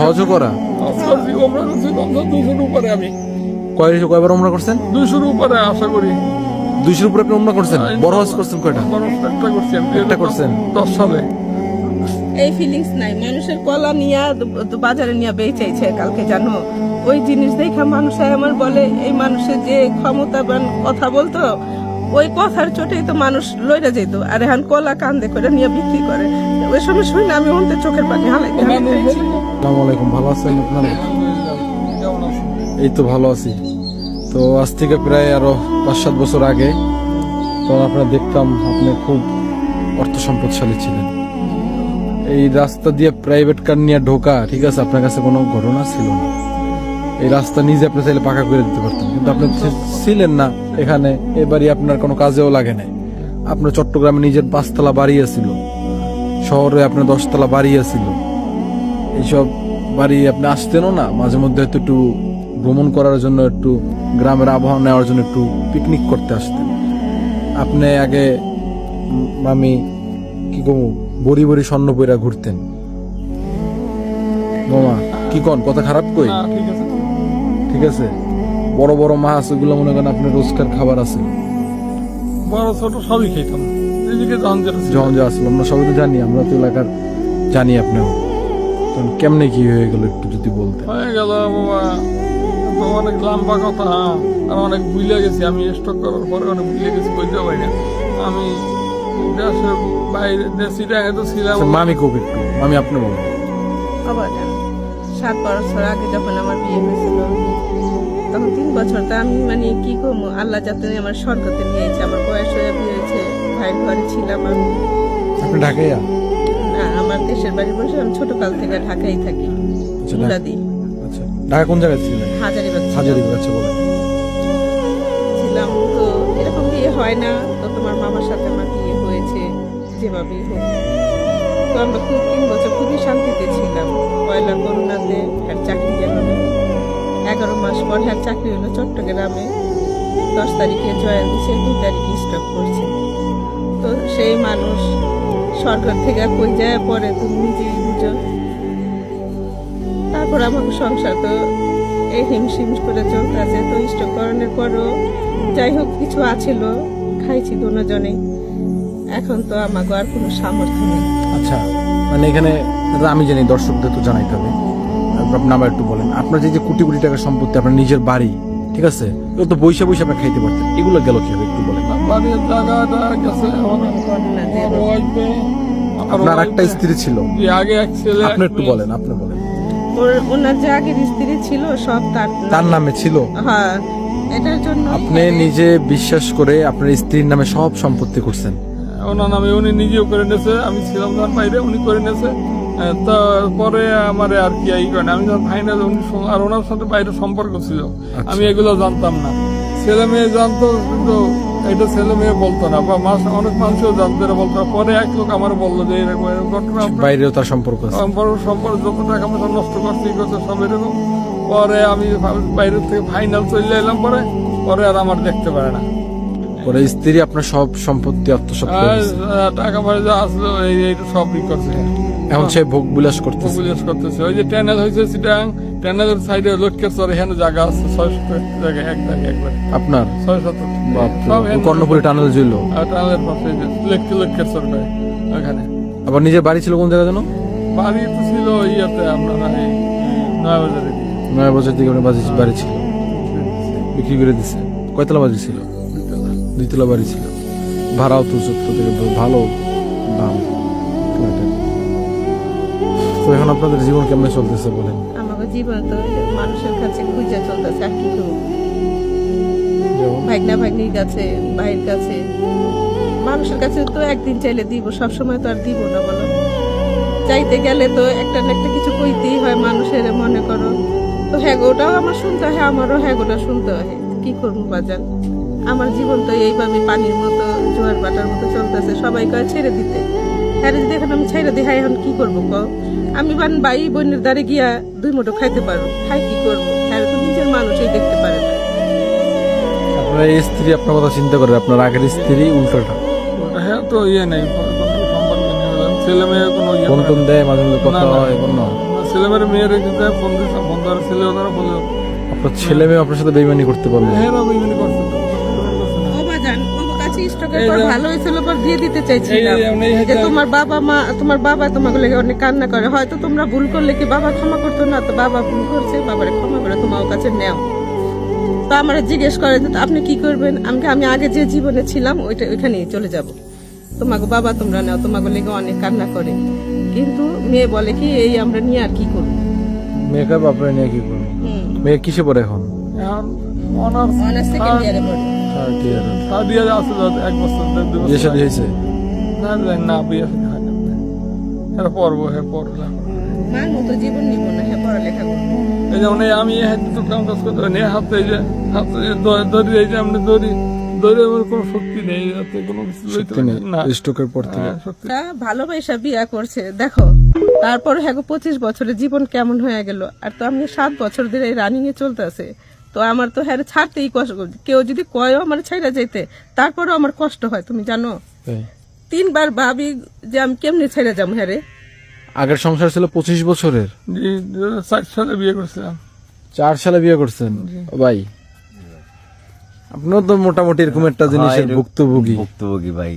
হজও করা? করছি ওমরা করছি কমসে দুশোর উপরে আমি। কয় কয়বার উমরা করছেন? দুশোর উপরে আশা করি। দুইশোর উপরে আপনি উমরা করছেন? বড় হজ করছেন কয়টা? বড় একটা করছি একটা করছেন? দশ সালে। এই ফিলিংস নাই। মানুষের কলা নিয়ে বাজারে নিয়ে বেচাইছে কালকে জানো? ওই জিনিস দেখা মানুষ আমার বলে এই মানুষের যে ক্ষমতাবান কথা বলতো ওই কথার চোটেই তো মানুষ লইরা যেত আর এখন কলা কান্দে করে নিয়ে বিক্রি করে। ওই সময় শুনে আমি অন্তে চোখের পানি আলাইকুম, ভালো আছেন আপনারা? এই তো ভালো আছি। তো আজ থেকে প্রায় আরও পাঁচ সাত বছর আগে তখন আপনারা দেখতাম আপনি খুব অর্থ সম্পদশালী ছিলেন। এই রাস্তা দিয়ে প্রাইভেট কার নিয়ে ঢোকা, ঠিক আছে, আপনার কাছে কোনো ঘটনা ছিল না। এই রাস্তা নিজে আপনি চাইলে পাকা করে দিতে পারতেন। কিন্তু আপনি ছিলেন না এখানে বাড়ি আপনার কোনো কাজেও লাগে নাই। আপনার চট্টগ্রামে নিজের পাঁচতলা বাড়ি আছিল। শহরে আপনার দশতলা বাড়ি আছিল। এইসব বাড়ি আপনি আসতেনও না। মাঝে মধ্যে হয়তো একটু ভ্রমণ করার জন্য একটু গ্রামের আবহাওয়া নেওয়ার জন্য একটু পিকনিক করতে আসতেন। আপনি আগে আমি কি কমু, বড়ি বড়ি স্বর্ণ বইরা ঘুরতেন। মামা কি কন, কথা খারাপ কই? ঠিক আছে? বড় বড় মাছ ওগুলো মনে করেন আপনার রোজকার খাবার আছে। বড় ছোট সবই খেতাম। এদিকে যখন যে আসলো আমরা সবাই তো জানি আমরা তো এলাকার জানি আপনিও তখন কেমনে কি হয়ে গেল একটু যদি বলতেন? হয়ে গেল বাবা। তো অনেক লম্বা কথা আর অনেক বুঝলে গেছি। আমি স্টক করার পরে অনেক বুঝলে গেছি বলতে পারি না। আমি দেশের বাইরে দেশি টাকা তো ছিলাম। আচ্ছা, মামি কবে একটু? মামি আপনি বলুন। সাত বছর আগে যখন আমার বিয়ে হয়েছিল তখন তিন বছর তা আমি মানে কি করব? আল্লাহ যাতে আমার স্বর্গতে নিয়েছে আমার বয়স হয়ে হয়েছে ভাই ঘরে ছিলাম আমি। ঢাকাইয়া? না আমার দেশের বাড়ি বসে আমি ছোটকাল থেকে ঢাকায় থাকি আচ্ছা, মুরাদি। আচ্ছা ঢাকা কোন জায়গায় ছিলেন? হাজারিবাগ। হাজারিবাগ আচ্ছা বলেন। ছিলাম তো এরকম বিয়ে হয় না তো তোমার মামার সাথে আমার বিয়ে হয়েছে যেভাবেই হোক। তো আমরা খুব তিন মাস পর হ্যাঁ চাকরি হলো চট্টগ্রামে। দশ তারিখে জয়েন দিছে দুই তারিখে স্টক করছে। তো সেই মানুষ সরকার থেকে কই যায়, পরে তুমি নিজেই বুঝো তারপর আমাকে সংসার তো এই হিমশিম করে চলতে আছে তো স্টক করানোর পরও যাই হোক, কিছু আছিল, খাইছি দুজনে এখন তো আমাকে আর কোনো সামর্থ্য নেই। আচ্ছা মানে এখানে আমি জানি দর্শকদের তো জানাইতে হবে। আপনি একটু বলেন। আপনার যে যে কোটি কোটি টাকার সম্পত্তি আপনার নিজের বাড়ি ঠিক আছে? এগুলো তো বৈশা বৈশা আপনি খাইতে পারতেন। এগুলো গেল কি হবে একটু বলেন। আপনার একটা স্ত্রী ছিল। আগে আপনি একটু বলেন আপনি বলেন। ওনার যে আগের স্ত্রী ছিল সব তার তার নামে ছিল? হ্যাঁ এটার জন্য আপনি নিজে বিশ্বাস করে আপনার স্ত্রীর নামে সব সম্পত্তি করছেন। ওনার নামে উনি নিজেও করে নিয়েছে আমি ছিলাম তার বাইরে উনি করে নিয়েছে। তারপরে আমার আর কি এই করে না। আমি যখন ফাইনাল উনি আর ওনার সাথে বাইরে সম্পর্ক ছিল। আমি এগুলো জানতাম না। ছেলে মেয়ে জানতো কিন্তু এটা ছেলে মেয়ে বলতো না। বা মাস অনেক মানুষও জানতো এরা বলতো পরে এক লোক আমার বলল যে এরকম ঘটনা আপনার বাইরেও তার সম্পর্ক সম্পর্ক সম্পর্ক যত টাকা পয়সা নষ্ট করছে করছে সব এরকম। পরে আমি বাইরের থেকে ফাইনাল চলে এলাম পরে। পরে আর আমার দেখতে পারে না। পরে স্ত্রী আপনার সব সম্পত্তি আত্মসাৎ টাকা পয়সা আসলো এই এই সব ই করছে। এখন সে ভোগ বিলাস করতেছে। পপুলেস করতেছে। ওই যে ট্যানেল হয়েছে সিটাং ট্যানেলের সাইডে লক্ষ্যের চরে এখানে জায়গা আছে ছয় শত জায়গায় এক জায়গায় একবার। আপনার? ছয় ও কর্ণপুরে টানেল ছিল? আর ট্যানেলের পাশে লক্ষ্য লক্ষ্যের চর ওখানে আবার নিজের বাড়ি ছিল কোন জায়গা যেন? বাড়ি তো ছিল ইয়েতে আপনার এই নয় বাজারে নয় বছর থেকে আপনার বাড়ি বাড়ি ছিল। বিক্রি করে দিছে। কয়তলা বাড়ি ছিল? দুইতলা বাড়ি ছিল। ভাড়াও তো সত্তর থেকে ভালো দাম ফ্ল্যাটের। তো এখন আপনাদের জীবন কেমনে চলতেছে বলেন? আমাকে জীবন তো মানুষের কাছে খুঁজে চলতেছে আর কি ভাগনা ভাগ্নির কাছে ভাইয়ের কাছে। মানুষের কাছে তো একদিন চাইলে দিব সব সময় তো আর দিব না বলো। চাইতে গেলে তো একটা না একটা কিছু কইতেই হয় মানুষের মনে করো। তো হ্যাঁ ওটাও আমার শুনতে হয় আমারও হ্যাঁ গোটা শুনতে হয়। কি করব বাজার? আমার জীবন তো এইভাবে পানির মতো জোয়ার বাটার মতো চলতেছে সবাই কয় ছেড়ে দিতে। হ্যাঁ যদি এখন আমি ছেড়ে দিই হ্যাঁ এখন কি করব ক আমি বান ভাই বোনের দ্বারে গিয়া দুই মুঠো খাইতে পারব। খাই কি করব? হ্যাঁ তো নিজের মানুষই দেখতে পারে না। আপনার এই স্ত্রী আপনার কথা চিন্তা করে আপনার আগের স্ত্রী উল্টোটা? হ্যাঁ তো ইয়ে নেই ছেলে মেয়ে কোনো ইয়ে ফোন টোন দেয় মাঝে মাঝে কথা। হয় কোনো না। মেয়ের ফোন ফোন ছেলে ওদের বলে আপনার ছেলে মেয়ে আপনার সাথে বেইমানি করতে পারল? হেরা বিভিন্ন করছে ওর কাছে স্টকের পর যে- ভালো হয়েছিল পর দিয়ে দিতে চাইছিলাম। যে তোমার বাবা মা তোমার বাবা তোমাকে লেগে অনেক কান্না করে। হয়তো তোমরা ভুল করলে কি বাবা ক্ষমা করতো না? তো বাবা ভুল করছে বাবারে ক্ষমা করে তোমার কাছে নেও। তো আমার জিজ্ঞেস করে যে আপনি কি করবেন? আমি আমি আগে যে জীবনে ছিলাম ওইটা ওইখানেই চলে যাব। তোমাকে বাবা তোমরা নাও তোমাকে লেগে অনেক কান্না করে। কিন্তু মেয়ে বলে কি এই আমরা নিয়ে আর কি করব? মেয়েকে বাপরে নিয়ে কি করব? মেয়ে কিসে পড়ে এখন? এখন অনার্স অনার্স সেকেন্ড ইয়ারে পড়ে। থার্ড ইয়ার শাদি আসলে এক বছর দেড় দুই বিয়ে শাদী হয়েছে? না না বিয়ে শাদী হয় না এটা পড়ব হ্যাঁ পড়লাম। মার মতো জীবন নিব না হ্যাঁ পড়ালেখা করব। এই যেমন আমি এই তো কাম কাজ করতে পারি হাতে এই যে হাতে দড়ি এই যে আমি দড়ি দড়ি আমার কোনো শক্তি নেই হাতে কোনো কিছু লইতে পারি না। স্ট্রোকের পর থেকে। হ্যাঁ, তা ভালোবাসা বিয়া করছে দেখো। তারপর হ্যাঁ গো, পঁচিশ বছরের জীবন কেমন হয়ে গেল আর তো আমি সাত বছর ধরে রানিং এ চলতেছে তো আমার তো হ্যাঁ ছাড়তেই কষ্ট কেউ যদি কয়ও আমার ছাইরা যাইতে তারপরেও আমার কষ্ট হয় তুমি জানো? তিনবার ভাবি যে আমি কেমনে ছেড়ে যাব হ্যাঁ রে? আগের সংসার ছিল পঁচিশ বছরের। চার সালে বিয়ে করছিলাম। চার সালে বিয়ে করছেন? ভাই আপনার তো মোটামুটি এরকম একটা জিনিসের ভুক্তভোগী। ভুক্তভোগী ভাই।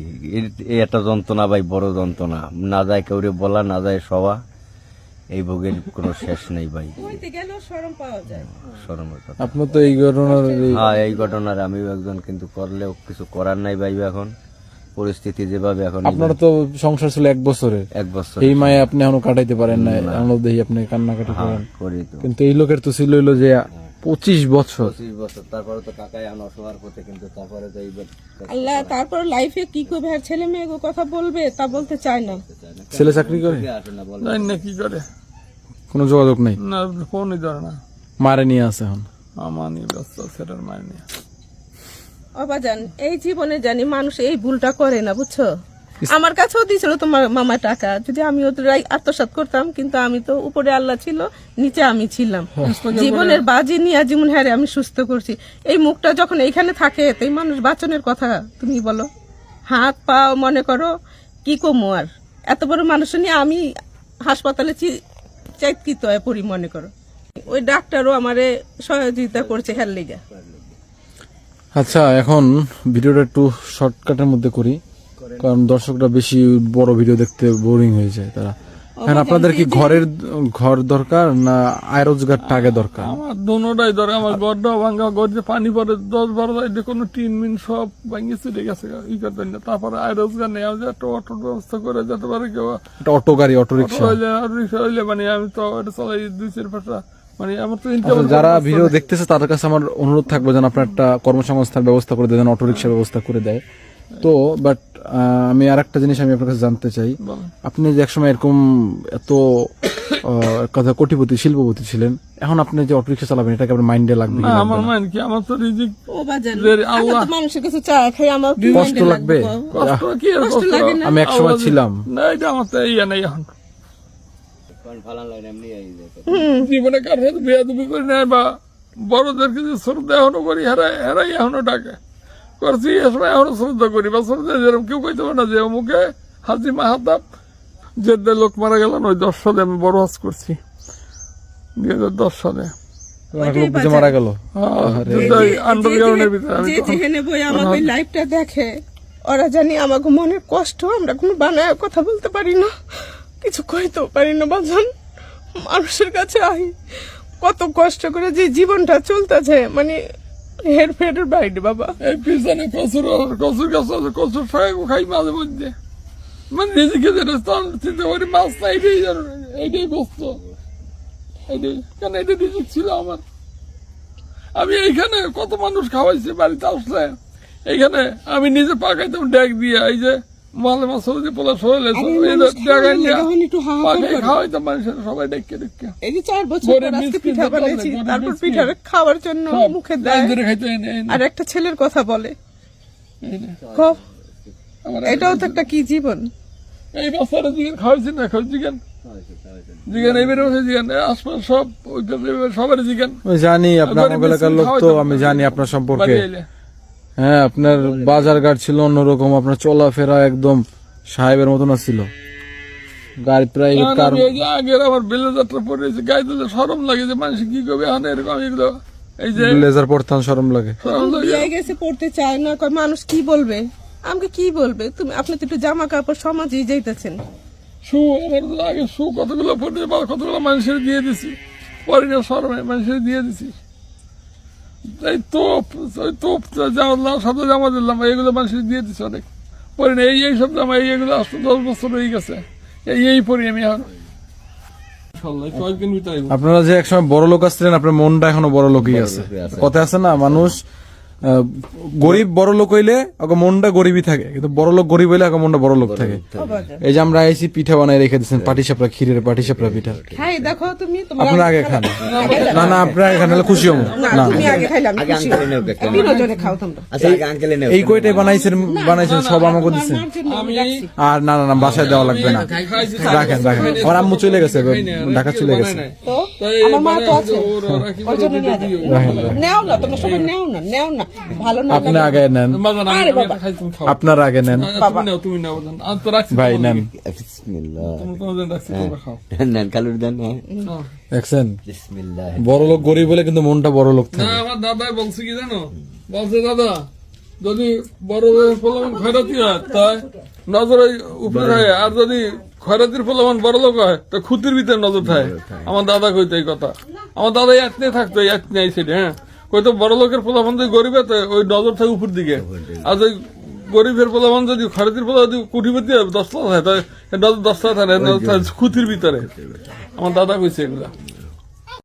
একটা যন্ত্রণা ভাই বড় যন্ত্রণা। না যায় কেউরে বলা না যায় সবা এই ভোগের কোনো শেষ নেই ভাই। কইতে গেলেও সরম পাওয়া যায়। শরমের কথা। আপনি তো এই ঘটনার এই- হ্যাঁ এই ঘটনার আমিও একজন কিন্তু করলেও কিছু করার নাই ভাই এখন। পরিস্থিতি যেভাবে এখন আপনার তো সংসার ছিল এক বছরে এক বছর এই মায়ে আপনি এখনও কাটাইতে পারেন না। এখনও দেখি আপনি কান্নাকাটি করেন। করি তো। কিন্তু এই লোকের তো ছিল যে পঁচিশ বছর। পঁচিশ বছর তারপরে তো কাকাই এখন অসহার পথে কিন্তু তারপরে তো এইবার আল্লাহ তারপর লাইফে কি করবে? আর ছেলে মেয়ে গো কথা বলবে তা বলতে চায় না। ছেলে চাকরি করে? আসে না বল। জানি না কি করে। কোনো যোগাযোগ নেই? না ফোনই ধরে না। মারে নিয়ে আছে এখন। আমার নিয়ে ব্যস্ত সেটার মায়ের নিয়ে। অবাজান এই জীবনে জানি মানুষ এই ভুলটা করে না বুঝছ? আমার কাছেও দিয়েছিল তোমার মামা টাকা। যদি আমি ওদের আত্মসাৎ করতাম কিন্তু আমি তো উপরে আল্লাহ ছিল নিচে আমি ছিলাম। জীবনের বাজি নিয়ে জীবন হারে আমি সুস্থ করছি। এই মুখটা যখন এইখানে থাকে তাই মানুষ বাঁচনের কথা তুমি বলো। হাত পা মনে করো কি কমো আর? এত বড় মানুষ নিয়ে আমি হাসপাতালে চি- চাইতকিত পড়ি মনে করো। ওই ডাক্তারও আমারে সহযোগিতা করছে হের লিগা। আচ্ছা এখন ভিডিওটা একটু শর্টকাটের মধ্যে করি। কারণ দর্শকরা বেশি বড় ভিডিও দেখতে বোরিং হয়ে যায় তারা। এখন আপনাদের কি ঘরের ঘর দরকার না আয় রোজগারটা আগে দরকার? আমার দোনোটাই ধরে আমার গড়টাও ভাঙ্গা গড় যে পানি পরে দশ বারো যায় কোনো টিন মিন সব ভাঙ্গি চলে গেছে ই করতেন না। তারপরে আয় রোজগার নেই আমি একটা অটোর ব্যবস্থা করে যেতে পারে কেউ। একটা অটো গাড়ি অটো রিক্সা। হইলে আর রিক্সা হইলে মানে আমি তো এটা চালাই দুই চার পাঁচটা মানে আমার তো আচ্ছা, যারা ভিডিও দেখতেছে তাদের কাছে আমার অনুরোধ থাকবে যেন আপনার একটা কর্মসংস্থান ব্যবস্থা করে দেয় অটো রিক্সার ব্যবস্থা করে দেয়। তো বাট আমি আর একটা জিনিস আমি আপনার কাছে জানতে চাই। আপনি যে একসময় এরকম এত কথা কোটিপতি শিল্পপতি ছিলেন এখন আপনি যে অটো রিক্সা চালাবেন এটাকে আপনার মাইন্ডে লাগবে না আমার না? মাইন কি? আমার তো রিজিক ও আমরা আল্লাহ তো মানুষের কাছে চা খাই আমার কি কষ্ট লাগবে। কষ্ট কি কষ্ট লাগে না? আমি একসময় ছিলাম। না এটা আমার তো ইয়া নেই এখন। জীবনে কার সাথে বিয়া দুবি করি নাই বা বড়দের কিছু শ্রদ্ধা এখনও করি হেরাই হেরাই এখনও ডাকে। করছি এ সময় এখনও শ্রদ্ধা করি। বা শ্রদ্ধা যেরকম কেউ কইতে পারে না যে অমুকে হাজি মাহাতাব যে লোক মারা গেল ওই দশ সালে আমি বড় হাজ করছি। দুই হাজার দশ সালে। অনেক লোক বুঝে মারা গেল। আন্ডারগ্রাউন্ডের ভিতরে আমি যেখানে বই আমাকে ওই লাইভটা দেখে ওরা জানি আমাকে মনের কষ্ট আমরা কোনো বানায় কথা বলতে পারি না কিছু কইতেও পারি না বাজান। মানুষের কাছে আই কত কষ্ট করে যে জীবনটা চলতেছে মানে হের ফেটের বাইরে বাবা। এই পিছনে কচুর কচুর গাছ আছে, কচুর শাক খাই মাঝে মধ্যে। মানে নিজেকে যেটা স্থান চিন্তা করি মাছ না, এটাই এইটাই বস্তু। এইটাই কারণ এটা রিজিক ছিল আমার? আমি এইখানে কত মানুষ খাওয়াইছি বাড়িতে আসলে। এইখানে আমি নিজে পাকাইতাম ডেক দিয়ে, এই যে মালে মাছ যে পোলা খাওয়াইতাম মানুষের সবাই ডেকে ডেকে। এই যে চার বছর পর আজকে পিঠা যত আছে, বানাইছি গরিব তারপর পিঠা খাওয়ার জন্য মুখে দেয়। আর একটা ছেলের কথা বলে। এটাও তো একটা কি জীবন? এই বাচ্চারা জিজ্ঞেন খাওয়াইছি না খাওয়াই বসে জিজ্ঞেন আশপাশ সব ওইটা সবারই জানি আপনার এলাকার লোক তো আমি জানি আপনার সম্পর্কে। হ্যাঁ আপনার বাজার ঘাট ছিল অন্যরকম আপনার চলাফেরা একদম সাহেবের মতন ছিল। গাড়ি কার আমি আগের আমার বেলেজারটা পরেছি গায়ে দিলে সরম লাগে যে মানুষ কি করবে? এখন এরকম এগুলো এই যে ব্লেজার পরতাম শরম লাগে। সরম লাগে। বিয়ে গেছে পড়তে চায় না কয় মানুষ কি বলবে? আমাকে কি বলবে? তুমি আপনি তো একটু জামা কাপড় সমাজেই যাইতেছেন। শু আমার তো আগে শু কতগুলো পরে বা কতগুলো মানুষের দিয়ে দিছি? পরে না সরমে মানুষের দিয়ে দিছি। এই তোপ ওই তোপ জামা সাদা জামা দিলাম এইগুলো মানুষের দিয়ে দিচ্ছে অনেক। পরি না এই এই সব জামা এই এগুলো আসতে দশ বছর হয়ে গেছে। এই এই পরি আমি এখন। আপনারা যে একসময় বড় লোক আসছিলেন আপনার মনটা এখনও বড় লোকই আছে। কথা আছে না মানুষ গরিব বড় লোক হইলে ওকে মনটা গরিবই থাকে কিন্তু বড় লোক গরিব হইলে ওকে মনটা বড় লোক থাকে। এই যে আমরা আইসি পিঠা বানাই রেখে দিচ্ছেন পাটি সাপড়া ক্ষীরের পাটি সাপড়া পিঠা। খাই দেখো তুমি তোমরা আপনারা আগে খান। না না আপনারা আগে খান খুশি হব। না আগে আগে আচ্ছা আগে এই কয়টাই বানাইছেন বানাইছেন সব আমাকে দিচ্ছেন আর না না না বাসায় দেওয়া লাগবে না। রাখেন রাখেন। আমার আম্মু চলে গেছে ঢাকা চলে গেছে। তো আমার মা তো আছে। ওর- ওরা ওর নেও না তোমরা সবাই নেও না নেও না। ভালো না আপনি আগে নেন। আপনার আগে নেন। তুমি নাও, তুমি নাও, বাজান। আর তো রাখছি ভাই নেন। কালুর দেন হ্যাঁ। দেখছেন? বড় লোক গরিব বলে কিন্তু মনটা বড় লোক থাকে। আমার দাদাই বলছে কি জানো? বলছে দাদা যদি বড় ফলমান খয়রাতি হয় তাই নজর উপরে হয় আর যদি খয়রাতির ফলমান বড় লোক হয় তো খুতির ভিতরে নজর থাকে আমার দাদা কইতো এই কথা। আমার দাদা এক নিয়ে থাকতো এক নিয়ে সাইডে হ্যাঁ। কইতো বড় লোকের ফলাফল যদি গরিবে তো ওই নজর থাকে উপর দিকে। আর ওই গরিবের ফলাফল যদি খয়রাতির ফল যদি কুটিপতি দশটা থাকে তাই নজর দশটা থাকে খুঁতির ভিতরে। আমার দাদা কইছে এগুলা।